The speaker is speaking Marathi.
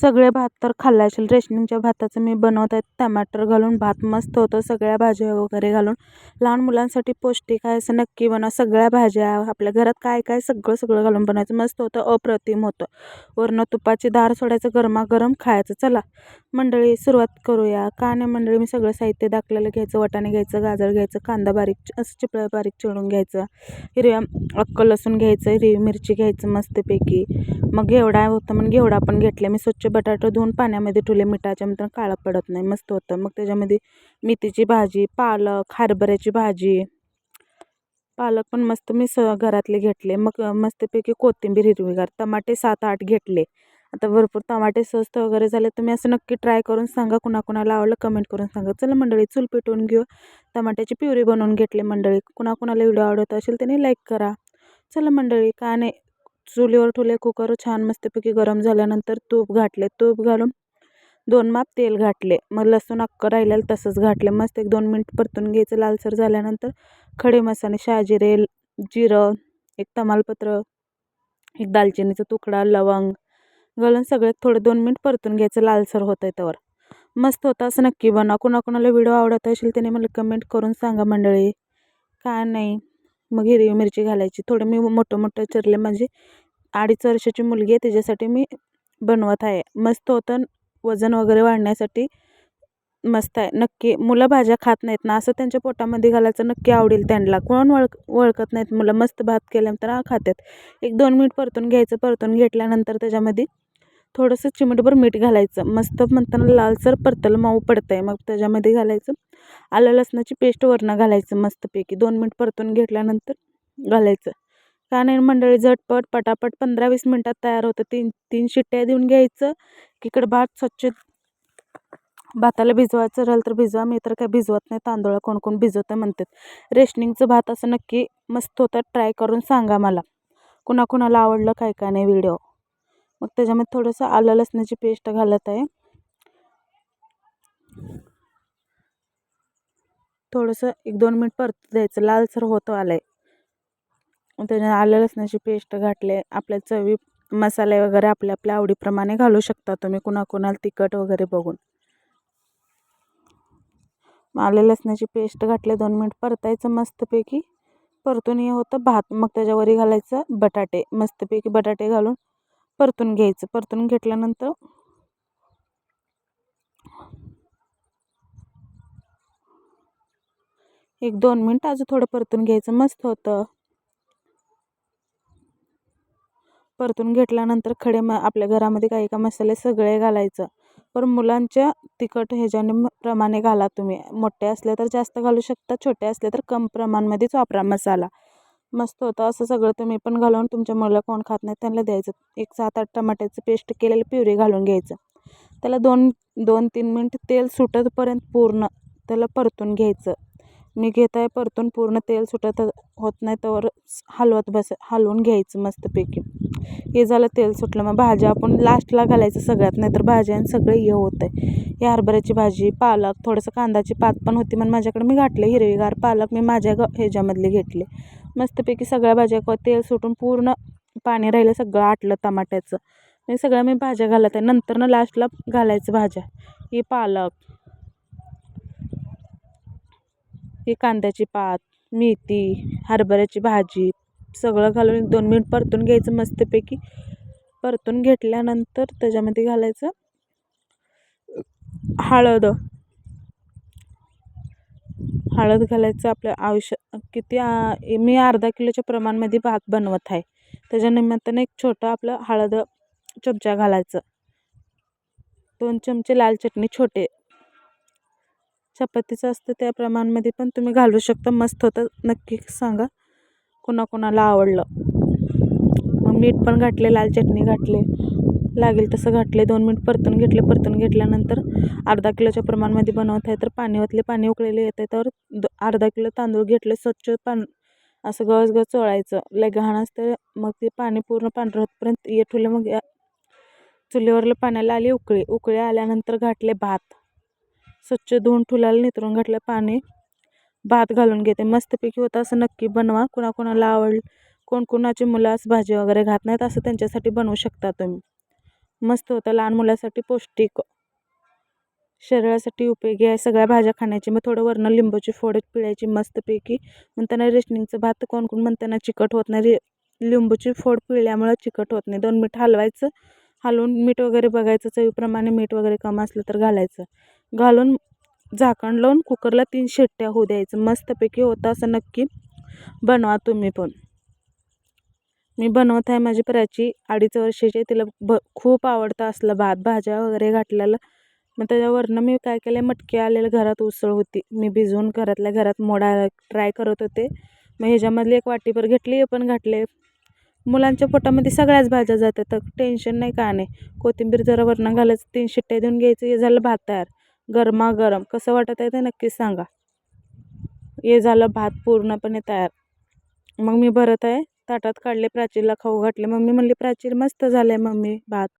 सगळे भात तर खाल्ला असेल. रेशनिंगच्या भाताचं मी बनवत. आहे टमाटर घालून भात मस्त होतं. सगळ्या भाज्या वगैरे घालून. लहान मुलांसाठी पौष्टिक आहे असं नक्की बनवा. सगळ्या भाज्या आपल्या घरात काय काय सगळं सगळं घालून बनवायचं. मस्त होतं. अप्रतिम होतं. वरनं तुपाची दार सोडायचं. गरमागरम खायचं. चला. मंडळी सुरुवात करूया. का नाही मंडळी? मी सगळं साहित्य दाखलेलं घ्यायचं. वाटाणे घ्यायचं. गाजर घ्यायचं. कांदा बारीक असं चिपळ्या बारीक चिरून घ्यायचं. हिरव्या अक्कल लसूण घ्यायचं. हिरवी मिरची घ्यायचं मस्तपैकी. मग घेवडा होतं मग घेवडा पण घेतले. मी स्वच्छ बटाटे धुवून पाण्यामध्ये ठेवले. मिठाच्या मित्र काळं पडत नाही. मस्त होतं. मग त्याच्यामध्ये मेथीची भाजी पालक हरभऱ्याची भाजी. पालक पण मस्त मी स घरातले घेतले. मग मस्तपैकी कोथिंबीर हिरवीगार टमाटे सात आठ घेतले. आता भरपूर टमाटे स्वस्त वगैरे झाले. तुम्ही असं नक्की ट्राय करून सांगा. कुणाकुणाला आवडलं कमेंट करून सांगा. चला मंडळी चूल पेटवून घेऊ. टमाट्याची प्युरी बनवून घेतली मंडळी. कुणाकुणाला व्हिडिओ आवडत असेल त्याने लाईक करा. चला मंडळी का नाही? चुलीवर ठेवले कुकर छान मस्तपैकी गरम झाल्यानंतर तूप घातले तूप घालून दोन माप तेल घातले मग लसूण अक्कं राहिलेलं तसंच घातले मस्त एक दोन मिनिट परतून घ्यायचं लालसर झाल्यानंतर खडे मसाले शहाजिरे जिरं एक तमालपत्र एक दालचिनीचा तुकडा लवंग घालून सगळे थोडे दोन मिनिट परतून घ्यायचं लालसर होतं आहे त्यावर मस्त होता असं नक्की बना कुणाकुणाला व्हिडिओ आवडत असेल त्याने मला कमेंट करून सांगा मंडळी. काय नाही? मग हिरवी मिरची घालायची. थोडं मी मोठं मोठं चिरले म्हणजे अडीच वर्षाची मुलगी आहे त्याच्यासाठी मी बनवत आहे. मस्त होतं वजन वगैरे वाढण्यासाठी मस्त आहे. नक्की मुलं भाज्या खात नाहीत ना असं त्यांच्या पोटामध्ये घालायचं नक्की आवडेल त्यांना. कोण वळख ओळखत नाहीत मुलं. मस्त भात केल्यानंतर हा खातात एक दोन मिनिट परतून घ्यायचं. परतून घेतल्यानंतर त्याच्यामध्ये थोडंसं चिमटभर मीठ घालायचं. मस्त म्हणताना लालसर परतलं मऊ पडतं आहे मग त्याच्यामध्ये घालायचं. आलं लसणाची पेस्ट वरनं घालायचं मस्तपैकी. दोन मिनिट परतून घेतल्यानंतर घालायचं. का मंडळी झटपट पटापट पंधरा वीस मिनटात तयार होतं. तीन तीन शिट्ट्या देऊन घ्यायचं. इकडं भात स्वच्छ भाताला भिजवायचं. राहिलं तर भिजवा मी तर काय भिजवत नाही. तांदूळ कोण कोण भिजवतं म्हणतात. रेशनिंगचं भात असं नक्की मस्त होतं. ट्राय करून सांगा मला. कुणाकुणाला आवडलं काय काय नाही व्हिडिओ. मग त्याच्यामध्ये थोडंसं आलं लसणाची पेस्ट घालत आहे. थोडंसं एक दोन मिनिट परत द्यायचं. लालसर होतं आलं आहे त्याने आलं लसणाची पेस्ट घातले. आपल्या चवी मसाले वगैरे आपल्या आपल्या आवडीप्रमाणे घालू शकता तुम्ही कुणाकुणाला तिखट वगैरे बघून. आले लसणाची पेस्ट घातले दोन मिनिट परतायचं मस्तपैकी. परतून हे होतं भात. मग त्याच्यावरही घालायचं बटाटे. मस्तपैकी बटाटे घालून परतून घ्यायचं. परतून घेतल्यानंतर एक दोन मिनट अजून थोडं परतून घ्यायचं. मस्त होतं. परतून घेतल्यानंतर खडे म आपल्या घरामध्ये काही का मसाले सगळे घालायचं. पण मुलांच्या तिखट ह्याच्याने प्रमाणे घाला तुम्ही. मोठे असले तर जास्त घालू शकता छोटे असले तर कम प्रमाणमध्येच वापरा मसाला. मस्त होतं असं सगळं तुम्ही पण घालून तुमच्या मुलं कोण खात नाही त्यांना द्यायचं. एक सात आठ टमाट्याचं पेस्ट केलेलं प्युरी घालून घ्यायचं. त्याला दोन दोन तीन मिनटं तेल सुटतपर्यंत पूर्ण त्याला परतून घ्यायचं. मी घेत आहे परतून पूर्ण तेल सुटत होत नाही तर हलवत बस हलवून घ्यायचं मस्तपैकी. हे झालं तेल सुटलं. मग भाज्या आपण लास्टला घालायचं सगळ्यात नाहीतर तर भाज्यानं सगळं हे होतं आहे ही हरभऱ्याची भाजी पालक थोडंसं कांदाची पात पण होती मग माझ्याकडे मी घातले हिरवीगार पालक मी माझ्या ग ह्याच्यामधले घेतले. मस्तपैकी सगळ्या भाज्या तेल सुटून पूर्ण पाणी राहिलं सगळं आटलं टमाट्याचं. मी सगळ्या मी भाज्या घालत आहे. नंतर ना लास्टला घालायचं भाज्या. ही पालक ही कांद्याची पात मेथी हरभऱ्याची भाजी सगळं घालून एक दोन मिनिट परतून घ्यायचं मस्तपैकी. परतून घेतल्यानंतर त्याच्यामध्ये घालायचं हळद. हळद घालायचं आपल्या आयुष्य किती मी अर्धा किलोच्या प्रमाणामध्ये भात बनवत आहे. त्याच्या निमित्तानं एक छोटं आपलं हळद चमचा घालायचं. दोन चमचे लाल चटणी छोटे चपातीचं असतं त्या प्रमाणामध्ये पण तुम्ही घालू शकता. मस्त होतं. नक्की सांगा कोणाकोणाला आवडलं. मग मीठ पण घातले लाल चटणी घातले लागेल तसं घातले दोन मिनिट परतून घेतले. परतून घेतल्यानंतर अर्धा किलोच्या प्रमाणामध्ये बनवत आहे. तर पाणी ओतले पाणी उकळलेले येत आहे. तर अर्धा किलो तांदूळ घेतले. स्वच्छ पान असं गस गस चोळायचं. लय घाण असते. मग ते पाणी पूर्ण पांढरं होतपर्यंत ये मग चुलीवरलं पाण्याला आली उकळी. उकळी आल्यानंतर घातले भात. स्वच्छ धुवून ठुलाला नितरून घातलं पाणी भात घालून घेते. मस्तपैकी होतं असं नक्की बनवा. कुणाकुणाला आवड कोण कोणाची मुलं असं भाजी वगैरे घात नाहीत असं त्यांच्यासाठी बनवू शकता तुम्ही. मस्त होतं. लहान मुलासाठी पौष्टिक शरीरासाठी उपयोगी आहे. सगळ्या भाज्या खाण्याची. मग थोडं वरनं लिंबूची फोड पिळायची मस्तपैकी. म्हणताना रेशनिंगचं भात कोण कोण म्हणताना चिकट होत नाही. रे लिंबूची फोड पिळल्यामुळं चिकट होत नाही. दोन मीठ हलवायचं. हलवून मीठ वगैरे बघायचं. चवीप्रमाणे मीठ वगैरे कमी असलं तर घालायचं. घालून झाकण लावून कुकरला तीन शिट्ट्या होऊ द्यायचं. मस्तपैकी होतं असं नक्की बनवा तुम्ही पण. मी बनवत आहे माझी प्राची अडीच वर्षाची आहे. तिला ब खूप आवडतं असलं भात भाज्या वगैरे घातलेलं. मग त्याच्यावरनं मी काय केलं मटकी आलेलं घरात उसळ होती. मी भिजवून घरातल्या घरात मोडा ट्राय करत होते. मग ह्याच्यामधली एक वाटीभर घेतली हे पण घातले. मुलांच्या पोटामध्ये सगळ्याच भाज्या जातात. तर टेन्शन नाही का नाही. कोथिंबीर जरा वरनं घालायचं तीन शिट्ट्या देऊन घ्यायचं हे झालं भात तयार. गरमागरम. कसं वाटत आहे ते नक्कीच सांगा. हे झालं भात पूर्णपणे तयार. मग मी भरत आहे. ताटात काढले प्राचीला खाऊ घातले. मम्मी म्हणली प्राचीर मस्त झालं आहे मम्मी भात.